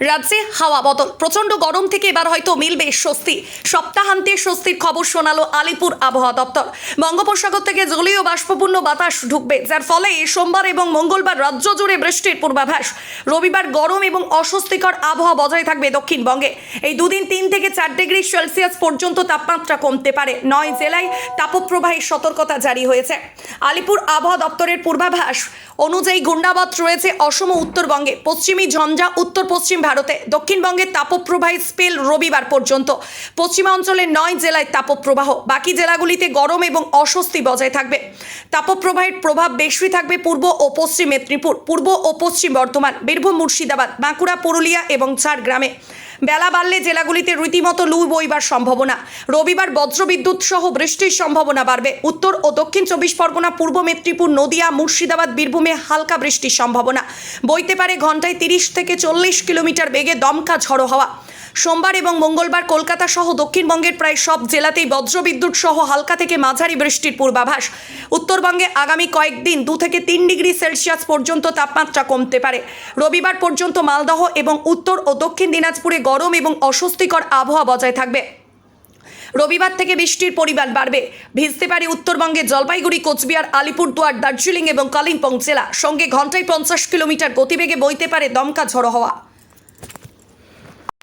রাজ্যে হাওয়া বদল। প্রচণ্ড গরম থেকে এবার হয়তো মিলবে স্বস্তি। সপ্তাহান্তে স্বস্তির খবর শোনালো আলিপুর আবহাওয়া দপ্তর। বঙ্গোপসাগর থেকে জলীয় বাষ্পপূর্ণ বাতাস ঢুকবে, যার ফলে সোমবার এবং মঙ্গলবার রাজ্য জুড়ে বৃষ্টির পূর্বাভাস। রবিবার গরম এবং অস্বস্তিকর আবহাওয়া বজায় থাকবে দক্ষিণবঙ্গে। এই দুদিন তিন থেকে চার ডিগ্রি সেলসিয়াস পর্যন্ত তাপমাত্রা কমতে পারে। নয় জেলায় তাপপ্রবাহের সতর্কতা জারি হয়েছে। আলিপুর আবহাওয়া দপ্তরের পূর্বাভাস অনুযায়ী ঘূর্ণাবত রয়েছে অসম উত্তরবঙ্গে। পশ্চিমী ঝঞ্ঝা উত্তর পশ্চিম ভারতে দক্ষিণবঙ্গের তাপপ্রবাহী স্পেল রবিবার পর্যন্ত। পশ্চিমাঞ্চলের নয় জেলায় তাপপ্রবাহ। বাকি জেলাগুলিতে গরম এবং অস্বস্তি বজায় থাকবে। তাপপ্রবাহের প্রভাব বেশি থাকবে পূর্ব ও পশ্চিম মেদিনীপুর, পূর্ব ও পশ্চিম বর্ধমান, বীরভূম মুর্শিদাবাদ, বাঁকুড়া, পুরুলিয়া এবং ঝাড়গ্রামে। বেলা বাড়লে জেলাগুলিতে রীতিমতো লু বইবার সম্ভাবনা। রবিবার বজ্রবিদ্যুৎ সহ বৃষ্টির সম্ভাবনা বাড়বে। উত্তর ও দক্ষিণ চব্বিশ পরগনা, পূর্ব মেদিনীপুর, নদিয়া, মুর্শিদাবাদ, বীরভূমে হালকা বৃষ্টির সম্ভাবনা। বইতে পারে ঘন্টায় তিরিশ থেকে চল্লিশ কিলোমিটার বেগে দমকা ঝড়ো হওয়া। সোমবার এবং মঙ্গলবার কলকাতা সহ দক্ষিণবঙ্গের প্রায় সব জেলাতেই বজ্রবিদ্যুৎ সহ হালকা থেকে মাঝারি বৃষ্টির পূর্বাভাস। উত্তরবঙ্গে আগামী কয়েকদিন দু থেকে তিন ডিগ্রি সেলসিয়াস পর্যন্ত তাপমাত্রা কমতে পারে। রবিবার পর্যন্ত মালদহ এবং উত্তর ও দক্ষিণ দিনাজপুরে গরম এবং অস্বস্তিকর আবহাওয়া বজায় থাকবে। রবিবার থেকে বৃষ্টির পরিমাণ বাড়বে। ভিজতে পারে উত্তরবঙ্গে জলপাইগুড়ি, কোচবিহার, আলিপুরদুয়ার, দার্জিলিং এবং কালিম্পং জেলা। সঙ্গে ঘন্টায় পঞ্চাশ কিলোমিটার গতিবেগে বইতে পারে দমকা ঝড়ো হওয়া।